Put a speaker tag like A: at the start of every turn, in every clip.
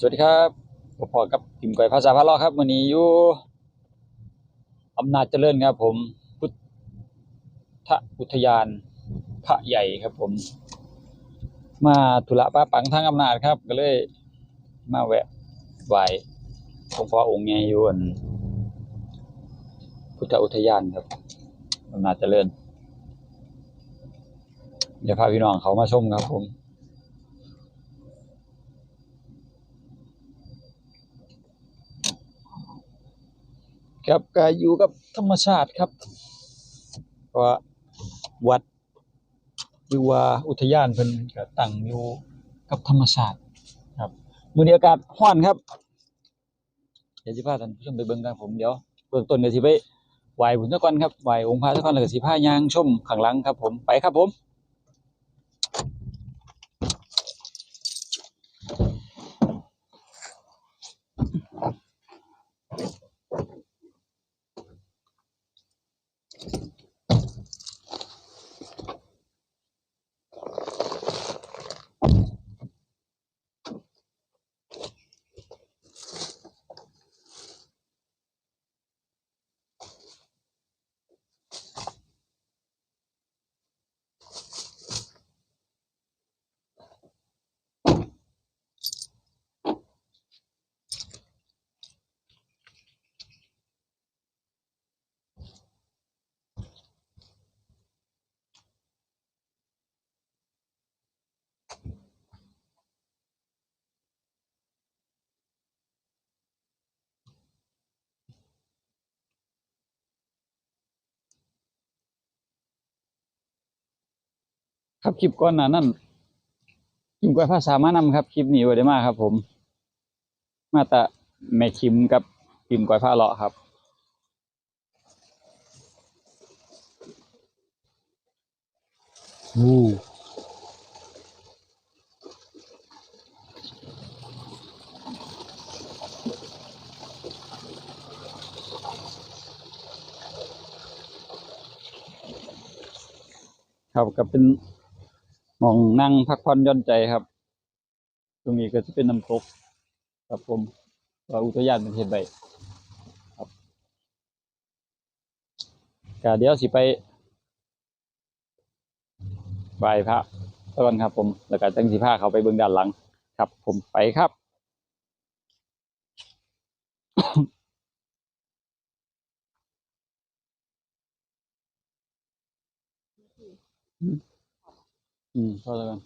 A: สวัสดีครับผมพอกับพิมพ์ก่อยภาษาพะเลาะครับวันนี้อยู่อำนาจเจริญครับ ผมพุทธอุทยานพระใหญ่ครับ ผม มาธุระป้าปังทางอำนาจครับ ก็เลย มาแวะไหวหลวงพ่อองค์ใหญ่อยู่อันพุทธอุทยานครับอำนาจเจริญเดี๋ยวพาพี่น้องเขามาชมครับ ผม ครับก็อยู่กับธรรมชาติครับเพราะว่าวัดหรือว่าอุทยานเพิ่นก็ตั้งอยู่กับธรรมชาติ ครับมื้อนี้อากาศร้อนครับเดี๋ยวสิพาท่านผู้ชมไปเบิ่งกันผมเดี๋ยวเบื้องต้นก็สิไปไหว้บุญซะก่อนครับไหว้องค์พระซะก่อนแล้วก็สิพาย่างชมข้างหลังครับ ผมไปครับผม ครับคลิปก่อนหน้านั้นคิมก้อยภาษามานำครับคลิปนี้บ่ได้มาครับ ผม มาแต่แม่คิมกับคิมก้อยผ้าเลาะครับอู้ครับก็เป็นห มองนั่งพักผ่อนย่อนใจครับ ตรงนี้ก็จะเป็นน้ำตกครับผมว่าอุทยานเป็นเฮ็ดไว้ครับก็เดี๋ยวสิไปไหว้พระก่อนครับ ผมแล้วก็จังสิพาเขาไปเบิ่งด้านหลัง ครับ ผมไปครับ อืมพอแล้วกัน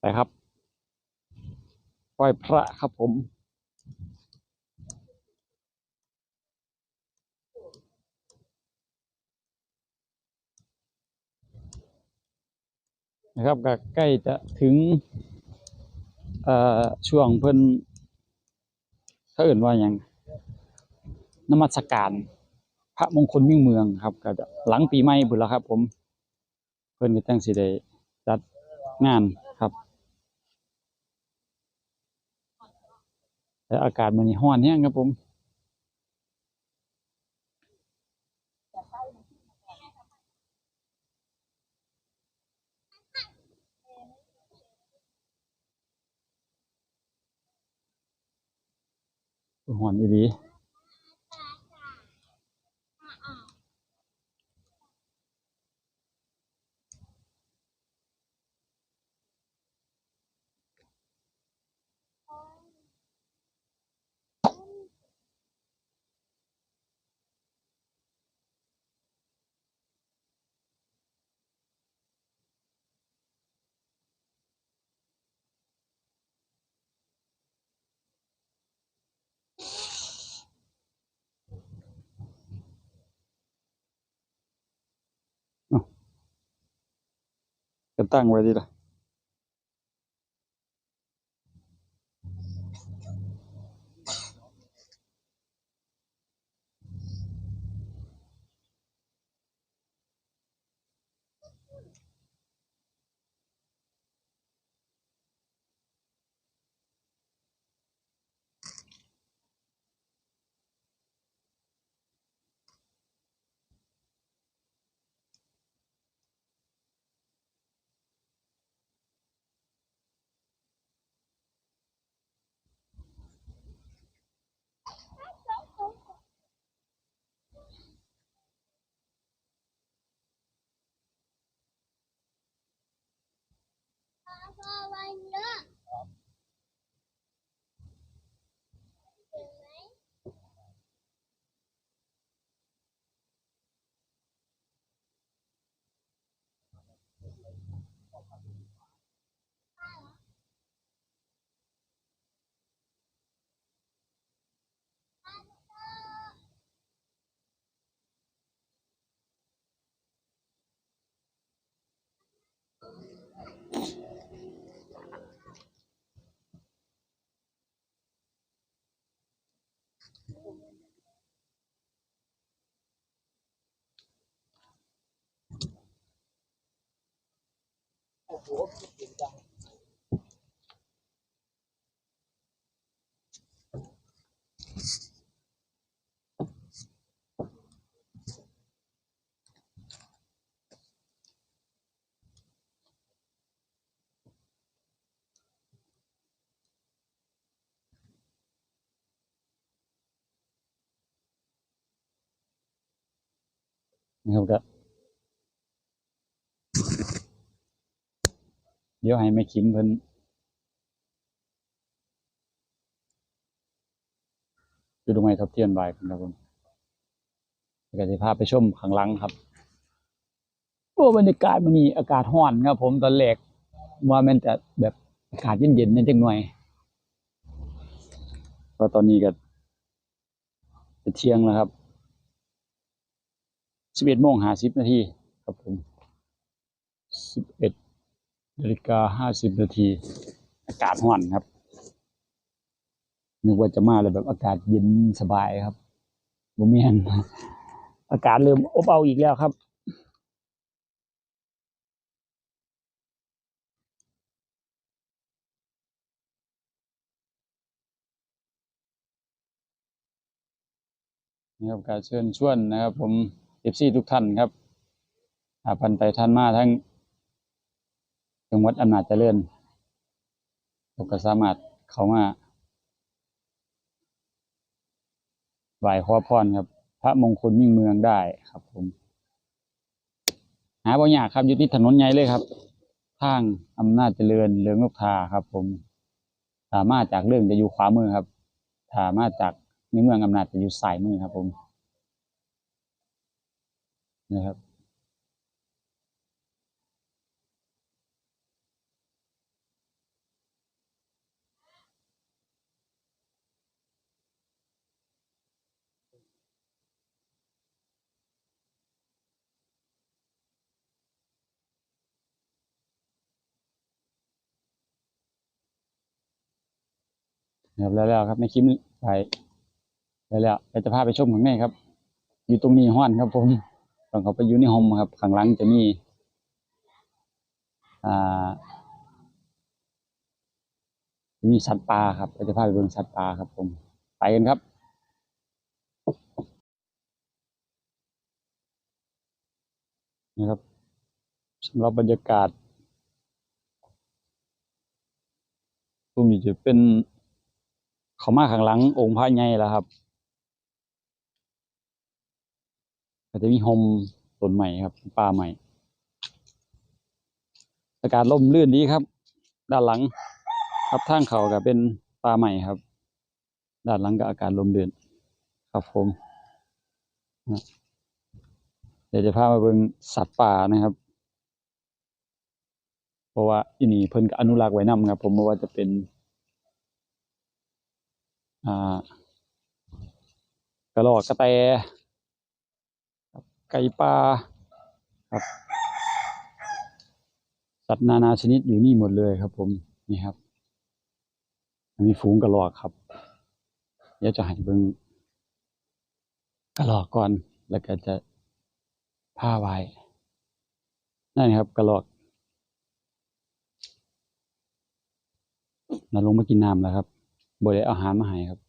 A: ไปครับไหว้พระครับผม นะครับก็ใกล้จะถึงช่วงเพิ่นเขาเอื่นว่าอย่างนมัสการพระมงคลมิ่งเมืองครับก็จะหลังปีใหม่พุ่นแล้วครับ ผม เพิ่นก็จังสิได้จัดงานครับแต่อากาศมื้อนี้ร้อนแฮงครับผม หอนอี ตั้งไว้ดีล่ะ
B: พ่อวั นะ
A: ครับ เดี๋ยวให้แม่คิมเพิ่นดูดอกไม้ทบเทียนบ่ายกันครับผมแล้วก็จะพาไปชมข้างหลังครับโอ้บรรยากาศมันนี่อากาศร้อนครับ ผมตอนแรกว่ามันจะแบบอากาศเย็นๆนิดจังหน่อยก็ตอนนี้ก็จะเที่ยงแล้วครับสิบเอ็ดโมงห้าสิบนาทีครับผมสิบเอ็ด นาฬิกาห้าสิบนาที อากาศร้อนครับ นึกว่าจะมาเลยแบบอากาศเย็นสบายครับบ่แม่นอากาศเริ่มอบเอาอีกแล้วครับนะครับการเชิญชวนนะครับ ผมเอฟซีทุกท่านครับอาพันไปท่านมาทั้ง จังหวัดอำนาจเจริญเราก็สามารถเข้ามาไหว้ขอพรครับ พระมงคลมิ่งเมืองได้ครับผม หาบ่ยากครับอยู่ที่ถนนใหญ่เลยครับ ทางอำนาจเจริญเรืองนกทาครับ ผมสามารถจากเรื่องจะอยู่ขวามือครับสามารถจากในเมืองอำนาจจะอยู่ซ้ายมือครับ ผมนะครับ ครับแล้วแล้วครับไม่คิมไปแล้วแล้วเราจะพาไปชมข้างในครับ อยู่ตรงนี้ห้อนครับ ผมตองเขาไปอยู่ในห้องครับข้างหลังจะมีอ่ามีสัตว์ป่าครับเราจะพาไปเบิ่งสัตว์ป่าครับ ผม ไปกันครับนะครับสำหรับบรรยากาศตรงนี้จะเป็น เขามาข้างหลังองค์พระใหญ่แล้วครับก็จะมีโฮมต้นใหม่ครับป่าใหม่อากาศร่มรื่นดีครับ ด้านหลังครับทางเขาก็เป็นป่าใหม่ครับ ด้านหลังก็อากาศร่มรื่นครับผมเดี๋ยวจะพามาเบิ่งสัตว์ป่านะครับ เพราะว่าอีนี่เพิ่นก็อนุรักษ์ไว้นำครับ ผมไม่ว่าจะเป็น กระรอกกระแตครับไก่ป่าครับสัตว์นานาชนิดอยู่นี่หมดเลยครับ ผมนี่ครับอันนี้ฝูงกระรอกครับ เดี๋ยวจะให้เบิ่งกระรอกก่อนแล้วก็จะผ้าไว้นั่นครับกระรอกน่าลงมากินน้ำแล้วครับ บ่ได้เอาอาหารมาให้ครับ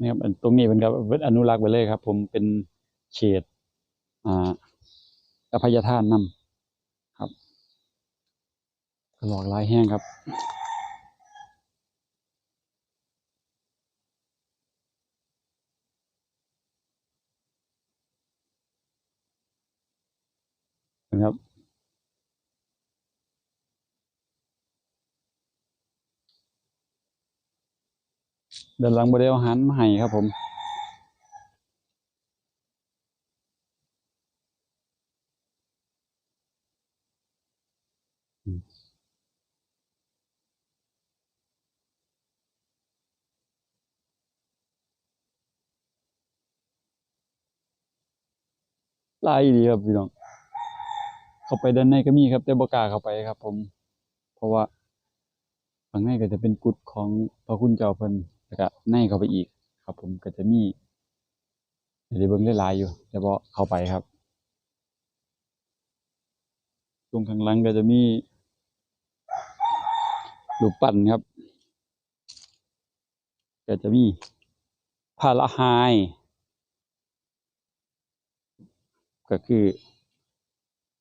A: นี่ครับตรงนี้เป็นครับอนุรักษ์ไปเลยครับ ผมเป็นเขตอ่าอภัยทานนำครับหลอกลายแห้งครับ น นะครับ ด้านหลังบริเอาหารมาให้ครับผมลายดีครับพี่น้อง เข้าไปด้านในก็มีครับแต่บกาเข้าไปครับ ผม เพราะว่าข้างในก็จะเป็นกุฏของพระคุณเจ้าเพิ่น แล้วก็ในเข้าไปอีกครับ ผมก็จะมีให้ได้เบิ่งหลายๆอยู่แต่บ่เข้าไปครับตรงข้างหลังก็จะมีรูปปั้นครับ ก็จะมีพระละหายก็คือ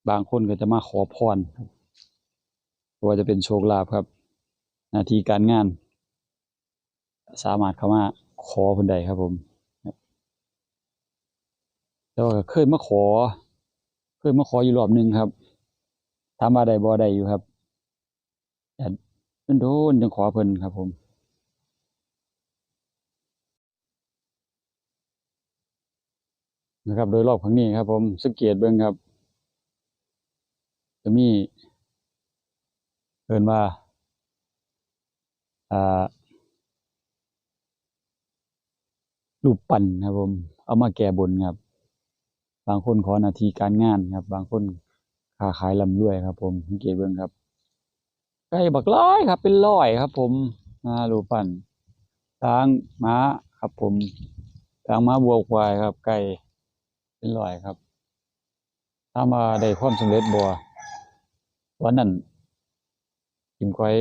A: บางคนก็จะมาขอพรครับบ่ว่าจะเป็นโชคลาภครับหน้าที่การงาน สามารถเข้ามาขอเพิ่นได้ครับผมครับแต่ว่าก็เคยมาขอ เคยมาขออยู่รอบหนึ่งครับถามว่าได้บ่ได้อยู่ครับแต่โดนๆจังขอเพิ่นครับผมนะครับโดยรอบครั้งนี้ครับ ผมสังเกตเบิ่งครับ จะมีเอิ้นว่าอ่า รูปปั้นครับผม เอามาแก้บนครับ บางคนขอนาทีการงานครับ บางคนค้าขายร่ำรวยครับ ผมสังเกตเบิ่งครับไก่บักหลายครับ เป็นร้อยครับ ผมอ่ารูปปั้นช้างม้าครับผมช้างม้าวัวควายครับ ไก่เป็นร้อยครับ ถ้ามาได้ความสำเร็จบ่วันนั้นคิมก้อย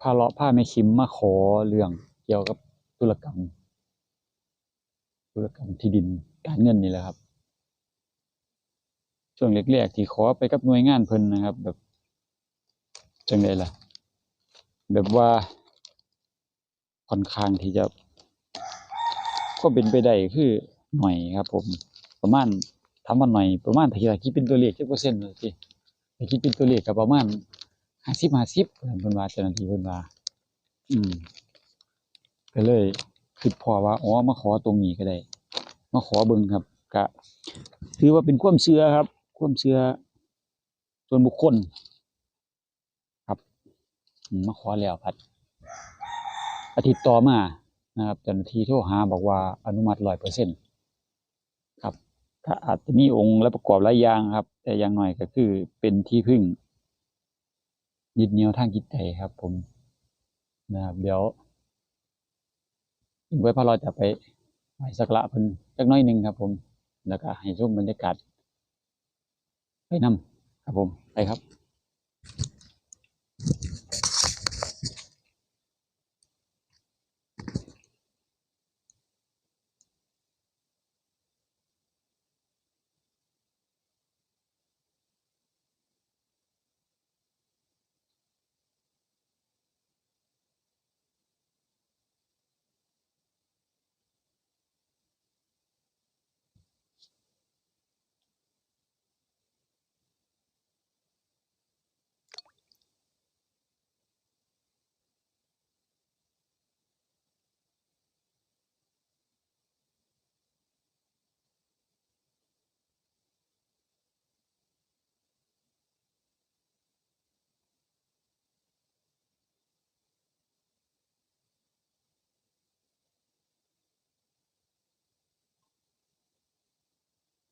A: พาเลาะพาแม่คิมมาขอเรื่องเกี่ยวกับธุรกรรม ธุรกรรมที่ดินการเงินนี่แหละครับ ช่วงแรกๆที่ขอไปกับหน่วยงานเพิ่นนะครับ แบบจังไดล่ะ แบบว่าค่อนข้างที่จะ ก็เป็นไปได้คือหน่อยครับ ผมประมาณถามาหน่อยประมาณถ้าคิดเป็นตัวเลขเจักเปอร์เซ็นต์เลยสิถ้าคิดเป็นตัวเลขก็ประมาณ50 50เพิ่นว่าเจ้าหน้าที่เพิ่นว่า อืมก็เลย คิดพอว่าอ๋อมาขอตรงนี้ก็ได้ มาขอเบิ่งครับก็ถือว่าเป็นความเชื่อครับ ความเชื่อส่วนบุคคล ครับมาขอแล้วพัดอาทิตย์ต่อมานะครับเจ้าหน้าที่โทรหาบอกว่าอนุมัติ100%ครับก็อาจจะมีองค์และประกอบหลายอย่างครับ แต่อย่างหน้อยก็คือเป็นที่พึ่งยึดเหนี่ยวทางจิตใจครับ ผมนะครับเดี๋ยว ไว้พอเราจะไปไหว้สักระเพิ่นจักน้อยหนึ่งครับ ผม แล้วก็ให้ชมบรรยากาศไปนํครับผมไปครับ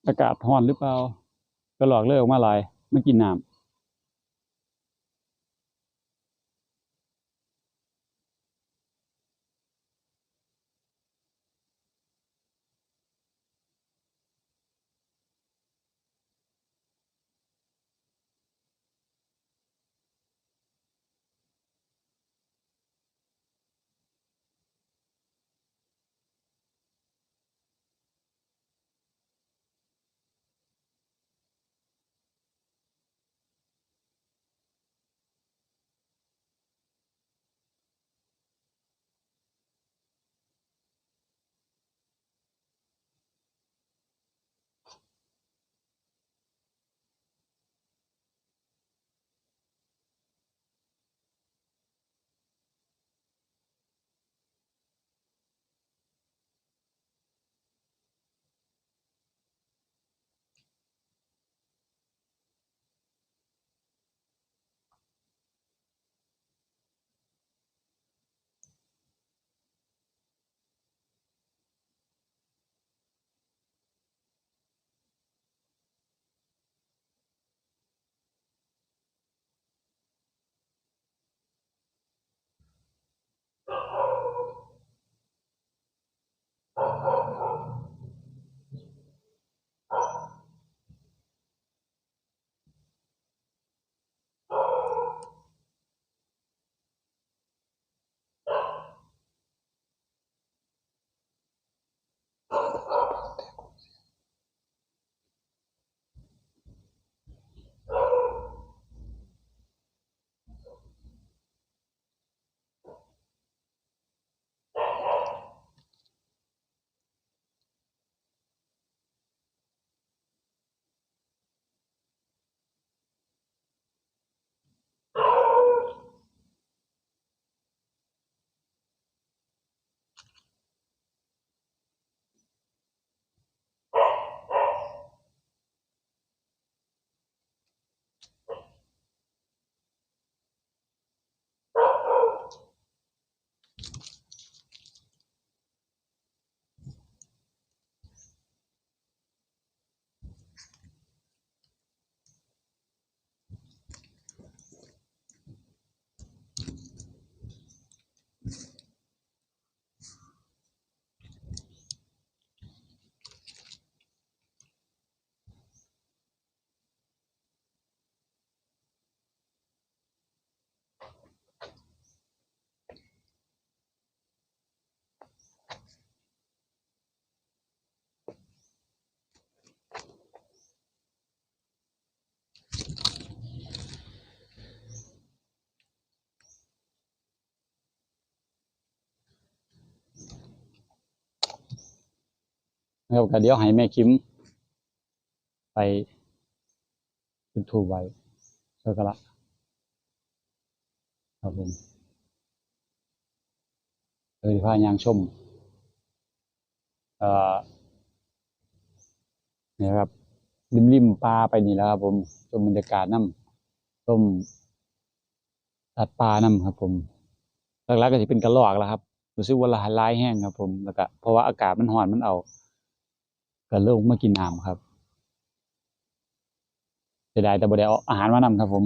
A: อากาศร้อนหรือเปล่า ก็หลอกเลยออกมาหลายไม่กินน้ำ นะครับก็เดี๋ยวให้แม่คิมไปจุดธูปไว้เพื่อกละครับผมเลยพายางชมเอ่อเนี่ยครับ ริมริมปลาไปนี่แล้วครับผมชมบรรยากาศน้ำชมตัดปลาน้ำครับ ผมหลักๆก็จะเป็นกระรอกแล้วครับรู้สึกว่าละลายแห้งครับ ผมแล้วก็เพราะว่าอากาศมันร้อนมันเอา ก็เริ่มมากินน้ำครับเสียดายแต่บ่ได้เอาอาหารมานำครับผม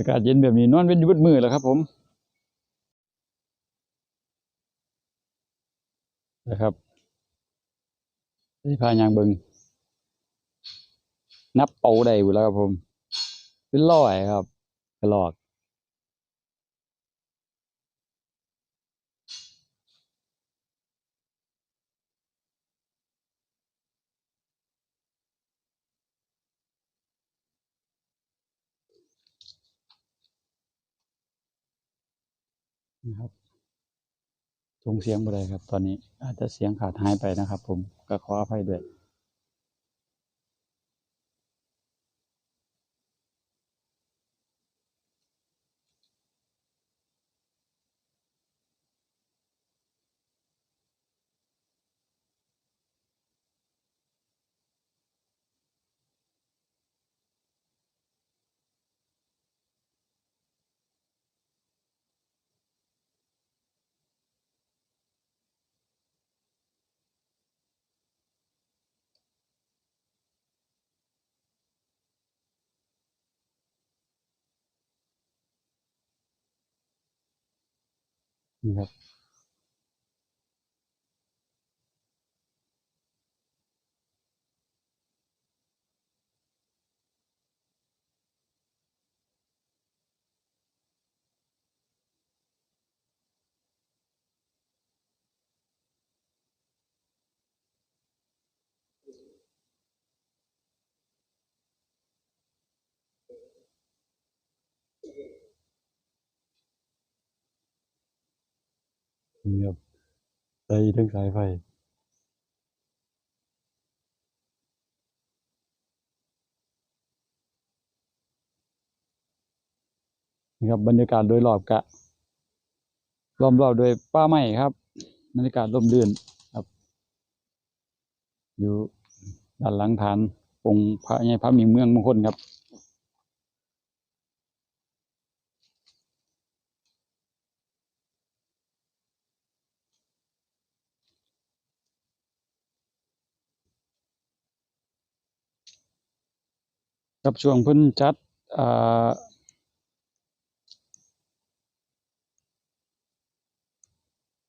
A: อากาศเย็นแบบนี้นอนเป็นยุบดมือแล้วครับ ผมนะครับที่พายางเบิงนับเป่าได้อยู่แล้วครับผมเป็นร้อยครับกระลอก นะครับ ทงเสียงไปเลยครับ ตอนนี้อาจจะเสียงขาดหายไปนะครับ ผมก็ขออภัยด้วย นี่ครับ นี่ครับใส่ทั้งสายไฟนี่ครับบรรยากาศโดยรอบกะล้อมรอบโดวยป่าไม้ครับบรรยากาศร่มรื่นครับ อยู่ด้านหลังฐานองค์พระใหญ่พระมีเมืองมงคลครับ กับช่วงเพิ่นจัดอ่า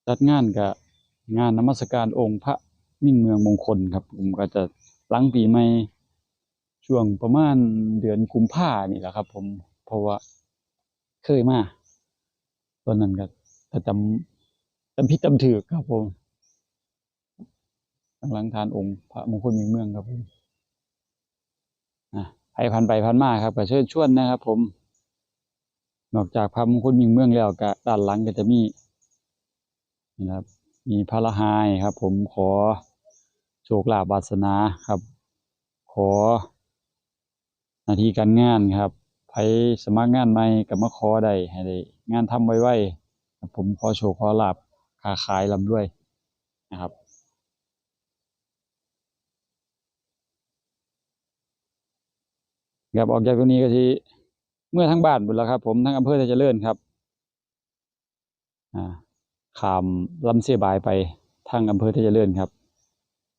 A: จัดงานกับงานนมัสการองค์พระมิ่งเมืองมงคลครับ ผมก็จะหลังปีใหม่ช่วงประมาณเดือนกุมภานี่แหละครับ ผมเพราะว่าเคยมาตอนนั้นก็ถ้าจำจำพิจำถือครับผมหลังทานองค์พระมงคลมิ่งเมืองครับผมอะ ใครพันไปพันมาครับก็เชิญชวนนะครับ ผม นอกจากพระมงคลมิ่งเมืองแล้วก็ด้านหลังก็จะมีนะครับ มีพระละหายครับ ผมขอโชคลาภวาสนาครับ ขอหน้าที่การงานครับใครสมัครงานใหม่ก็มาขอได้ให้ได้งานทำไวๆครับผมขอโชคขอลาภค้าขายลำด้วยนะครับ ครับออกจากตรงนี้ก็ที่เมื่อทั้งบ้านหมดแล้วครับ ผมทั้งอำเภอไทยเจริญครับอ่าขามลำเสียบายไปทางอำเภอทยเจริญครับ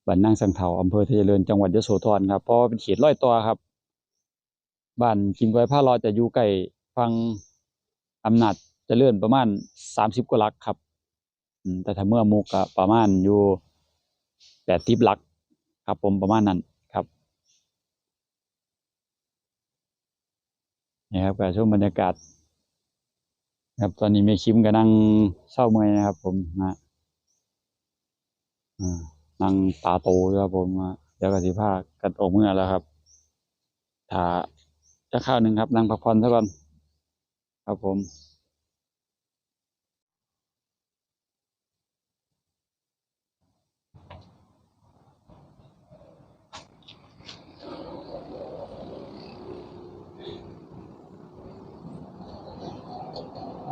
A: บ้านนางสังเถาอำเภอทยเจริญจังหวัดยโสธรครับเพราะเป็นเขตร้อยต่อครับบ้านกิงไว้ผ้ารอจะอยู่ใกล้ฟังอำนาจเจริญประมาณสามสิบกว่าลักครับแต่ถ้าเมื่อมุกประมาณอยู่แปดทิปลักครับ ผมประมาณนั้น นี่ครับก็ช่วงบรรยากาศครับตอนนี้เมคิมก็นั่งเศร้าเมื่อยนะครับ ผมนะนั่งตาโตด้วยครับผมเดี๋ยวก็สิพากันออกเมื่อแล้วครับถ้าจะข้าวหนึ่งครับนั่งพักผ่อนซะก่อนครับผม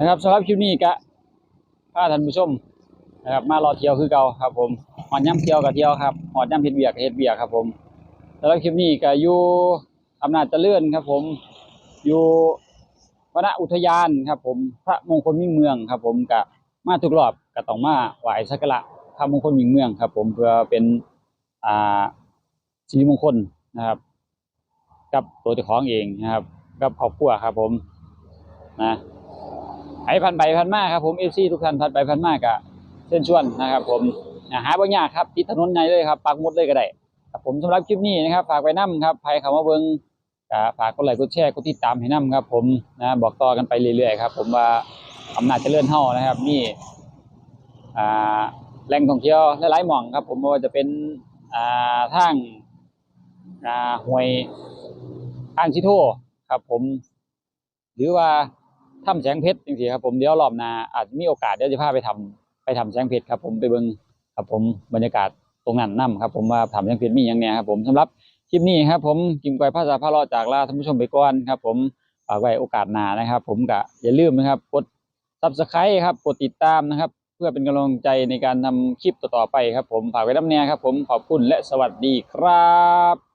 A: นะครับสำหรับคลิปนี้ก็พาท่านผู้ชมนะครับ มารอเที่ยวคือเก่าครับผมหอดย่ำเที่ยวกับเที่ยวครับหอดย่ำเฮ็ดเบียกเฮ็ดเบียกครับผมสำหรับคลิปนี้ก็อยู่อำนาจเจริญครับ ผมอยู่วนอุทยานครับ ผมพระมงคลมิ่งเมืองครับ ผมก็มาทุกรอบก็ต้องมาไหว้สักการะพระมงคลมิ่งเมืองครับ ผมเพื่อเป็นอ่าสิริมงคลนะครับ กับตัวเจ้าของเองนะครับ กับครอบครัวครับ ผมนะ ไอ้พันไปพันมาครับผมเอฟซีทุกท่านพันไปพันมากะเชิญชวนนะครับ ผมหาบางอย่างครับติดถนนใหญ่เลยครับปักมุดเลยก็ได้ครับผมสำหรับคลิปนี้นะครับ ฝากไปน้ำครับใครเข้ามาเบิ่งฝากกดไลค์กดแชร์กดติดตามให้น้ำครับ ผมนะบอกต่อกันไปเรื่อยๆครับผมว่าอำนาจเจริญเฮานะครับนี่แหล่งท่องเที่ยวหลายๆหม่องครับ ผมไม่ว่าจะเป็นอ่าทางอ่าห้วยทางชิโทครับ ผมหรือว่า ถ้ำแสงเพชรจริงๆครับผมเดี๋ยวรอบหน้าอาจมีโอกาสเดี๋ยวจะพาไปทำไปทำแสงเพชรครับ ผมไปเบิ่งครับผมบรรยากาศตรงนั้นนํครับผมว่าทำแสงเพชรมีอย่างเนี้ยครับผมสำหรับคลิปนี้ครับผมกิมกอยภาษาพาเลาะจากลาท่านผู้ชมไปก่อนครับ ผมฝากไว้โอกาสหน้านะครับ ผมก็อย่าลืมนะครับกด subscribe ครับกดติดตามนะครับ เพื่อเป็นกำลังใจในการทำคลิปต่อๆไปครับ ผมฝากไว้น้ำเนียครับ ผมขอบคุณและสวัสดีครับ